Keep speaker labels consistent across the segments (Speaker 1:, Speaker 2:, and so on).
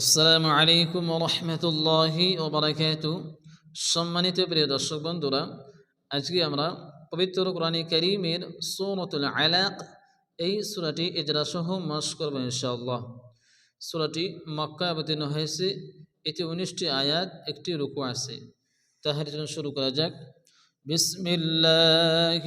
Speaker 1: আসসালামু আলাইকুম রহমতুল্লাহি ওবরাকাত সম্মানিত প্রিয় দর্শক বন্ধুরা, আজকে আমরা পবিত্র কোরআনী করিমের সৌরতুল আলাক, এই সুরাটি এজরাসহ মাস করব ইনশাআল্লাহ। সুরাটি মক্কা অবতীর্ণ হয়েছে এতে উনিশটি আয়াত, একটি রুকু আছে। তাহার জন্য শুরু করা যাক। বিসমিল্লাহ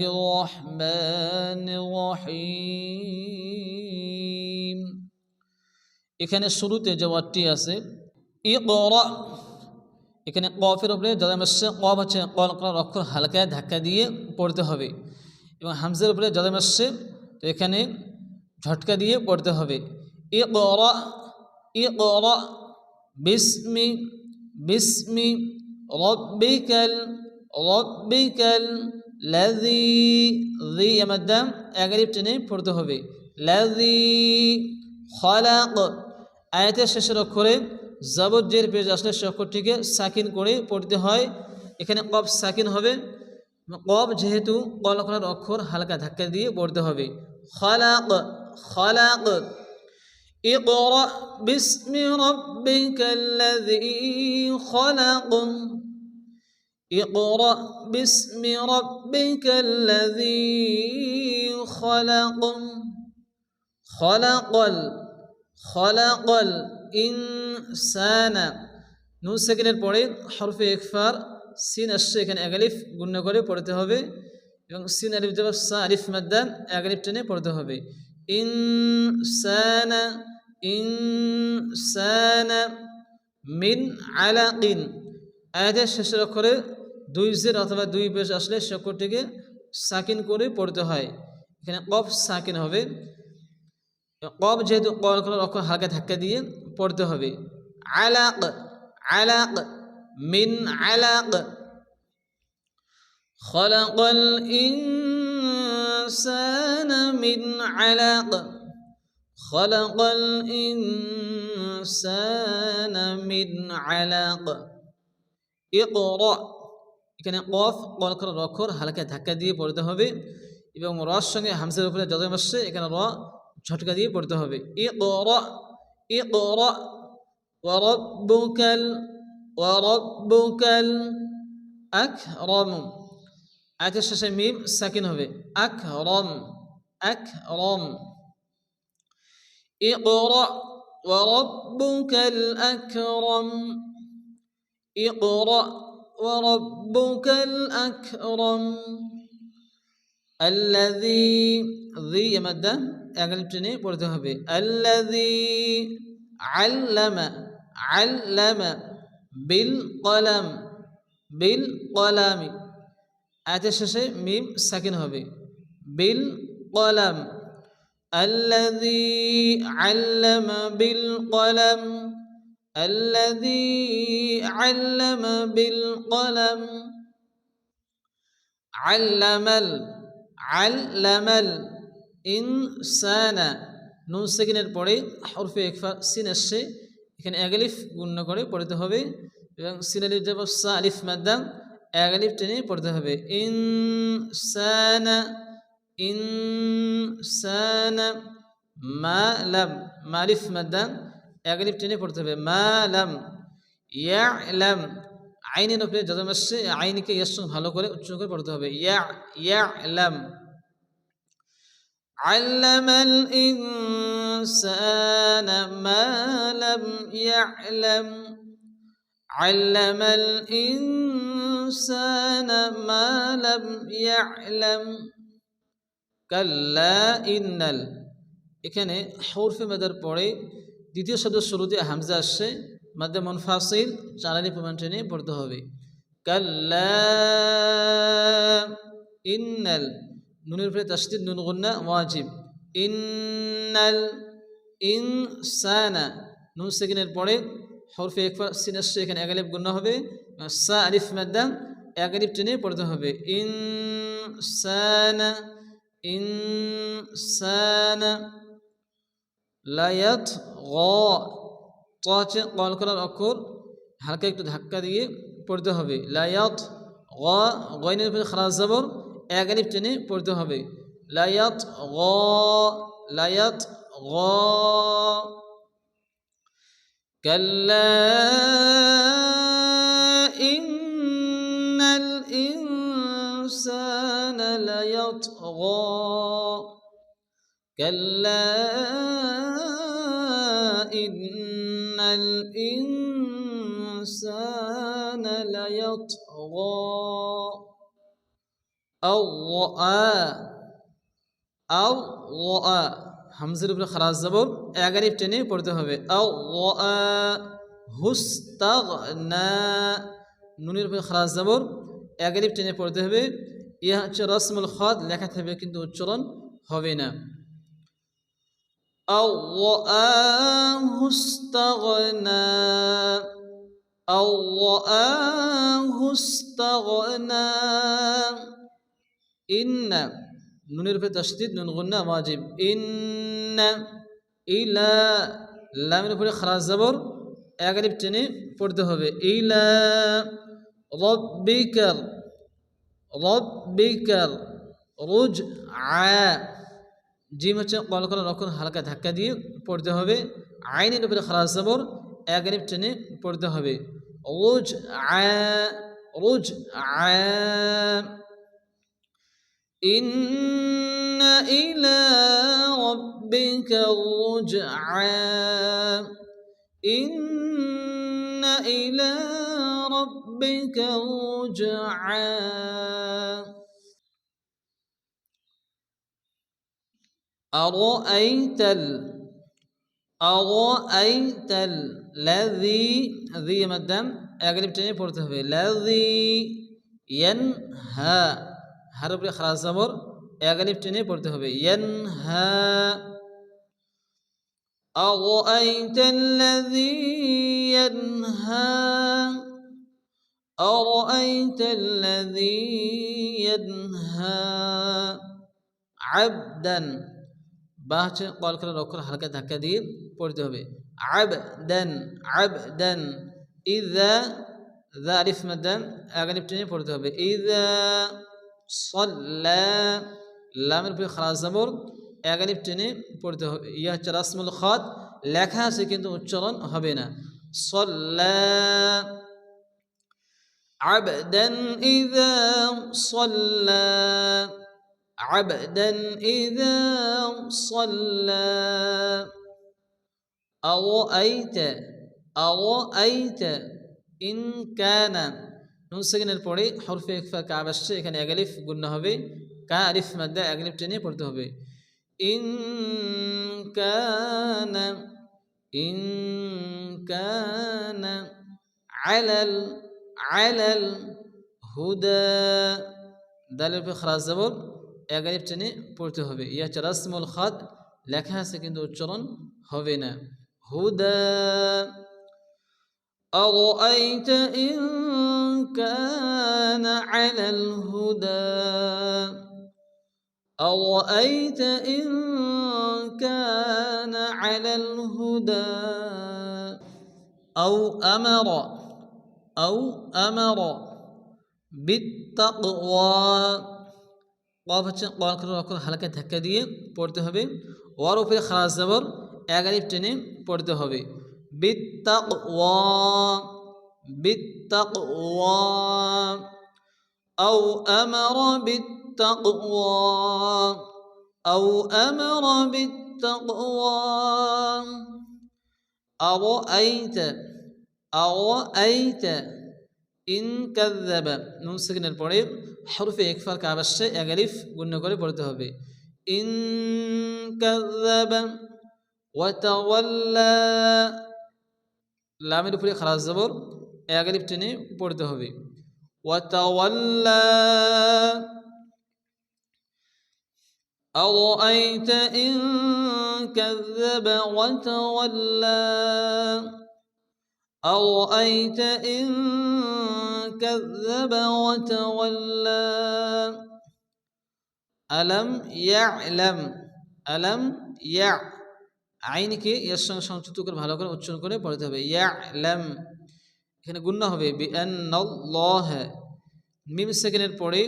Speaker 1: এখানে শুরুতে যে ওয়ার্ডটি আছে ই এখানে কফের উপরে জদামেশে কফ হচ্ছে কল করার অক্ষর হালকায় ধাক্কা দিয়ে পড়তে হবে এবং হামজের উপরে জদামেশে তো এখানে ঝটকা দিয়ে পড়তে হবে। ই ই বিসমি বিসমি, রব্বিকাল রব্বিকাল লাজি রি আমার দাম এগারিপ টেনে পড়তে হবে। লাজি খলাক। আয়াতের শেষের অক্ষরে জবজ্জের পেজ আসলে সে অক্ষরটিকে সাকিন করে পড়তে হয় এখানে কব সাকিন হবে কব যেহেতু কল করার অক্ষর হালকা ধাক্কা দিয়ে পড়তে হবে খলাক খলাক اقرأ باسم ربك الذي خلق اقرأ باسم ربك الذي خلق خلق খলাকল ইনসান। নুন সেকেন্ডের পরে হরফে একফার সিন আসছে এখানে এক গুণ্য করে পড়তে হবে। এবং সিন আলিফ দেব সা আলিফ মাদ্দান এক টেনে পড়তে হবে। ইনসান ইনসান মিন আলাকিন। আয়াতের শেষের অক্ষরে দুই জের অথবা দুই পেশ আসলে সকরটিকে সাকিন করে পড়তে হয়। এখানে কফ সাকিন হবে। কব যেহেতু কল করার অক্ষর হালকা ধাক্কা দিয়ে পড়তে হবে আলাক আলাক মিন আলাক خلق الإنسان من علق خلق الإنسان من علق اقرأ এখানে কফ কল করার অক্ষর হালকা ধাক্কা দিয়ে পড়তে হবে এবং রস সঙ্গে হামসের উপরে যত বসছে এখানে র ঝটকা দিয়ে পড়তে হবে ইকরা ইকরা ওয়ারাব্বুকাল ওয়ারাব্বুকাল আকরাম আয়াতের শেষে মিম সাকিন হবে আকরাম আকরাম ইকরা ওয়ারাব্বুকাল আকরাম ইকরা ওয়ারাব্বুকাল আকরাম الذي ذي مادة أقلب টেনে পড়তে হবে الذي علم علم بالقلم بالقلم আয়াতের শেষে মিম সাকিন হবে بالقلم الذي علم بالقلم الذي علم بالقلم علم আল্লামাল ইনসানা, নুন সেকেন্ডের পরে হরফে একফা সিন আসছে। এখানে এগালিফ গুণ্য করে পড়তে হবে এবং সিন আলিফ যাব সা আলিফ মাদ্দাম এগালিফ টেনে পড়তে হবে। ইন সানা ইন ইনসানা ইনসানা, মালাম, মালিফ মাদ্দাম এগালিফ টেনে পড়তে হবে। মালাম, ইয়ালাম, আইনের উপরে যত আসছে। আইনকে ইয়ার ভালো করে উচ্চ করে পড়তে হবে। ইয়া ইয়া, ইয়ালাম। علم الإنسان ما لم يعلم علم الإنسان ما لم يعلم كلا إنل এখানে হরফে মেদার পরে দ্বিতীয় শব্দ শুরুতে হামজা আসছে মাদ্দে মনফাসিল চালানি প্রমাণ টেনে পড়তে হবে কাল্লা ইন্নাল নুনের উপরে তাসদিদ, নুন গুন্না ওয়াজিব। ইন্নাল ইনসানা, নুন সেকেন্ডের পরে হরফে এখানে এগালিফ গুন্না হবে। সা, আলিফ মাদ্দা এগালিফ টেনে পড়তে হবে। ইনসানা ইনসানা, লায়াত, গ, ত কল করার অক্ষর, হালকা একটু ধাক্কা দিয়ে পড়তে হবে। লায়াত, গ, গয়নের উপরে খারাজ জবর এক আলিফ টেনে পড়তে হবে লায়াত গ লায়াত গ كلا إن الإنسان ليطغى كلا إن الإنسان ليطغى হামজের উপরে খারাজ জবর এগারিফ টেনে পড়তে হবে আও হুস্তাগনা নুনের উপরে খারাজ জবর এগারিফ টেনে পড়তে হবে ইয়া হচ্ছে রসমুল খদ লেখা থাকবে কিন্তু উচ্চারণ হবে না আও হুস্তাগনা আও হুস্তাগনা ইন্না নুনের উপরে তসদিদ নুন গুন্না ওয়াজিব ইন্না ইলা লামের উপরে খারাজ জবর এগারিব টেনে পড়তে হবে। ইলা রব্বিকার রব্বিকার রুজ আ জিম হচ্ছে কল করা রক্ষণ হালকা ধাক্কা দিয়ে পড়তে হবে। আইনের উপরে খারাজ জবর এগারিব টেনে পড়তে হবে। রুজ আ রুজ আ إن إلى ربك الرجعى. إن إلى ربك الرجعى. أرأيت ال أرأيت الذي ذي مدام أقلب تاني بورته الذي ينهى. হার উপরে খারাজ জাবর এগালিফ টেনে পড়তে হবে ইয়ানহা أرأيت الذي ينهى أرأيت الذي ينهى عبدا বাহ কল করে অক্ষর হালকা ধাক্কা দিয়ে পড়তে হবে আবদান আবদান ইদা দা আলিফ মাদান আগালিফ টেনে পড়তে হবে ইদা সল্লা লামের উপরে খারাজ জাবর এগালিফ টেনে পড়তে হবে ইয়া হচ্ছে রাসমুল খাদ লেখা আছে কিন্তু উচ্চারণ হবে না সল্লা عبدا إذا صلى عبدا إذا صلى أرأيت أرأيت إن كان নুন সেকেন্ডের পরে হরফে ইকফা কাব আসছে এখানে এগালিফ গুণ্য হবে কা আলিফ মাদ্দা এগালিফ টেনে পড়তে হবে ইন কানা ইন কানা আলাল আলাল হুদা দালের উপরে খারাজ জবর এগালিফ টেনে পড়তে হবে ইয়া হচ্ছে রাসমুল খাদ লেখা আছে কিন্তু উচ্চারণ হবে না হুদা أرأيت إن كان على الهدى أرأيت إن كان على الهدى أو أمر أو أمر بالتقوى কফ হচ্ছে কল করে অক্ষর হালকা ধাক্কা দিয়ে পড়তে হবে ওয়ার উপরে খারাজ জবর এগারিফ টেনে পড়তে হবে بالتقوى بالتقوى أو أمر بالتقوى أو أمر بالتقوى أرأيت أرأيت إن كذب নুন সেকেন্ডের পরে হরফে একফার কাবাসে এগালিফ গুণ্য করে পড়তে হবে ইন كذب وتولى লামের উপরে খারাজ জবর এগালিফ টেনে পড়তে হবে ওয়াতাওয়াল্লা أرأيت إن كذب وتولى أرأيت إن كذب وتولى ألم يعلم ألم يعلم আইনকে এর সঙ্গে সংযুক্ত করে ভালো করে উচ্চারণ করে পড়তে হবে ইয়ালাম এখানে গুণ্য হবে। মিম সেকেন্ডের পরে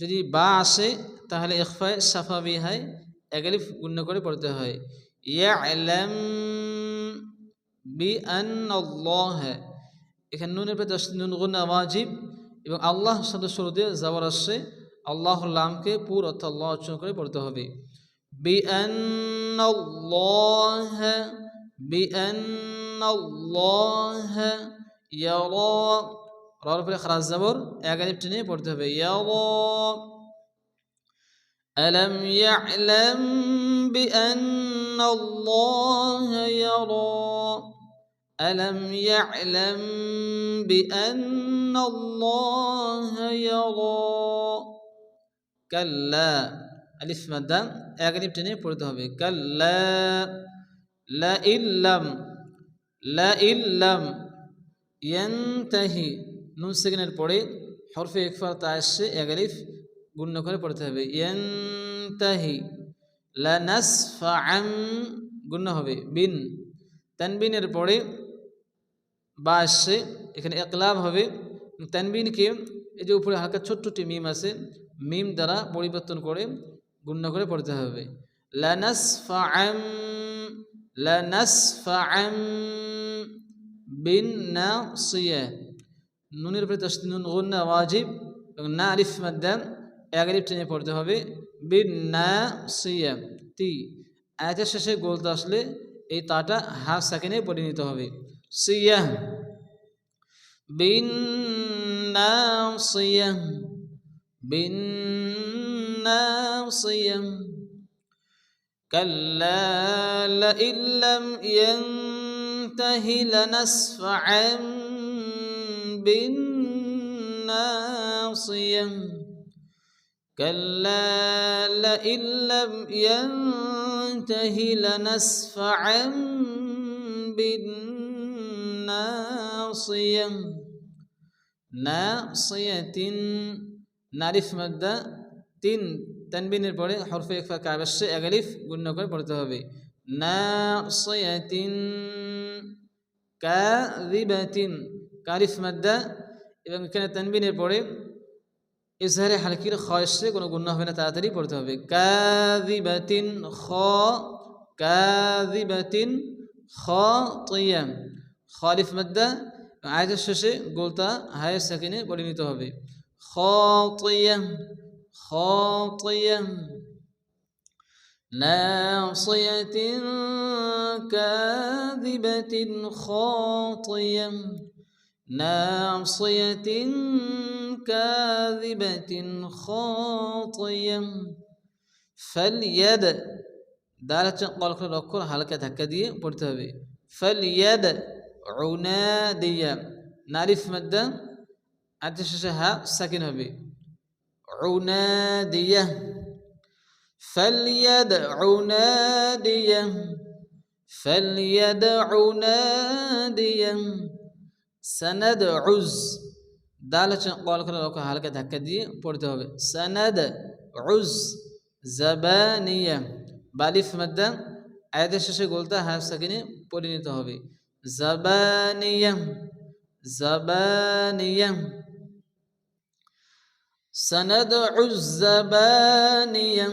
Speaker 1: যদি বা আসে, তাহলে ইখফায় সাফাবি হয় এগালিফ গুণ্য করে পড়তে হয়। বি আন এখানে নুনের পেতে নুন গুণ ওয়াজিব এবং আল্লাহ শব্দ শুরুতে যাওয়ার আসছে আল্লাহ লামকে পুর অর্থাৎ আল্লাহ উচ্চারণ করে পড়তে হবে। বি আন বি আন রর উপরে খারাজ যাবর এগারিপ টেনে পড়তে হবে ألم يعلم بأن الله يرى ألم يعلم بأن الله يرى كلا ألف مادة أغنب تنين পড়তে হবে كلا لئن لم لئن لم ইয়ান্তাহি, নুন সেকেন্ডের পরে হরফে একফার তা আসছে এগারিফ গুণ্য করে পড়তে হবে। ইয়ান্তাহি, লানাসফাআম গুণ্য হবে। বিন, তানবিনের পরে বা আসছে, এখানে একলাভ হবে। তানবিনকে এই যে উপরে হালকা ছোট্টটি মিম আছে, মিম দ্বারা পরিবর্তন করে গুণ্য করে পড়তে হবে। লানাসফাআম লানাসফাআম বিন নাসিয়া নুনের উপরে নুন গুন্না ওয়াজিব এবং না আলিফ মাদ্দাম এক আলিফ টেনে পড়তে হবে বিন না সিয়াম তি আয়াতের শেষে গোলতে আসলে এই তাটা হাফ সেকেন্ডে পরিণত হবে সিয়াম বিন না সিয়াম বিন না সিয়াম كلا لئن لم ينته لنسفعا بالناصية كلا لئن لم ينته لنسفعا بالناصية ناصية নারিফ মাদ্দা তিন তানবিনের পরে হরফে একফা কাবাসে এগালিফ গুণ্য করে পড়তে হবে না সয়াতিন কাযিবাতিন কারিফ মাদ্দা এবং এখানে তানবিনের পরে ইজহারে হালকির খসে কোনো গুণ হবে না তাড়াতাড়ি পড়তে হবে কাদিবাতিন খ কাদিবাতিন খ তৈয়াম খরিফ মাদ্দা আয়তের শেষে গোলতা হায়ের সেকেন্ডে পরিণত হবে খ তৈয়াম খ তৈয়াম ناصية كاذبة خاطية ناصية كاذبة خاطية. فليد دارت قال كل كل هلك تكدي برتبي فليد عنادية. نعرف مدة أتششها ساكن بي. عنادية. فليدع ناديا فليدع ناديا. ناديه سندعز دالة قول كلا لوكا حلقة دكا دي پڑھتے سند عز زبانية بالف مدة آيات ششة قولتا حرف سكني پوری نیتا ہوئے زبانية زبانية سندعز زبانية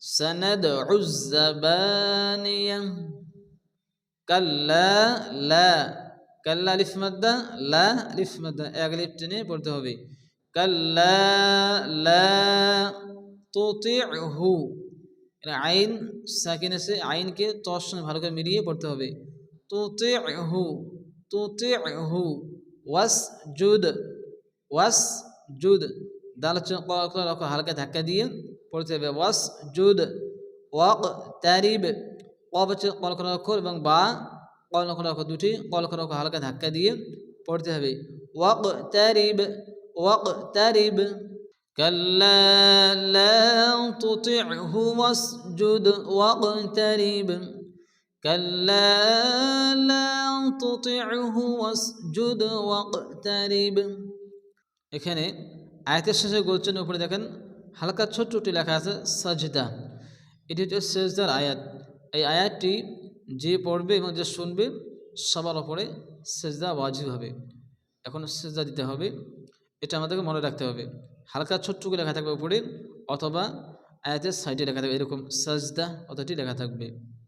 Speaker 1: سندع الزبانية كلا لا কাল্লা আলিফ মাদ্দা লা আলিফ মাদ্দা এক আলিফ টেনে পড়তে হবে কাল্লা লা তুতিহু আইন সাকিন আছে আইনকে তর সঙ্গে ভালো করে মিলিয়ে পড়তে হবে তুতিহু তুতিহু ওয়াস জুদ ওয়াস জুদ দাল হালকা ধাক্কা দিয়ে পড়তে হবে ওয়াস জুদ ওয়াক তারিব কব হচ্ছে কলকর এবং বা কল নকল অক্ষর দুটি কল কল অক্ষর হালকা ধাক্কা দিয়ে পড়তে হবে ওয়াক তারিব ওয়াক তারিব كلا لا تطعه واسجد واقترب كلا لا تطعه واسجد واقترب এখানে আয়াতের শেষে গোলচনের উপরে দেখেন হালকা ছোট্টটি লেখা আছে, সাজদা। এটি হচ্ছে সেজদার আয়াত। এই আয়াতটি যে পড়বে এবং যে শুনবে, সবার ওপরে সেজদা ওয়াজিব হবে। এখন সেজদা দিতে হবে। এটা আমাদেরকে মনে রাখতে হবে। হালকা ছোট্ট করে লেখা থাকবে উপরে, অথবা আয়াতের সাইডে লেখা থাকবে এরকম, সাজদা অতটি লেখা থাকবে।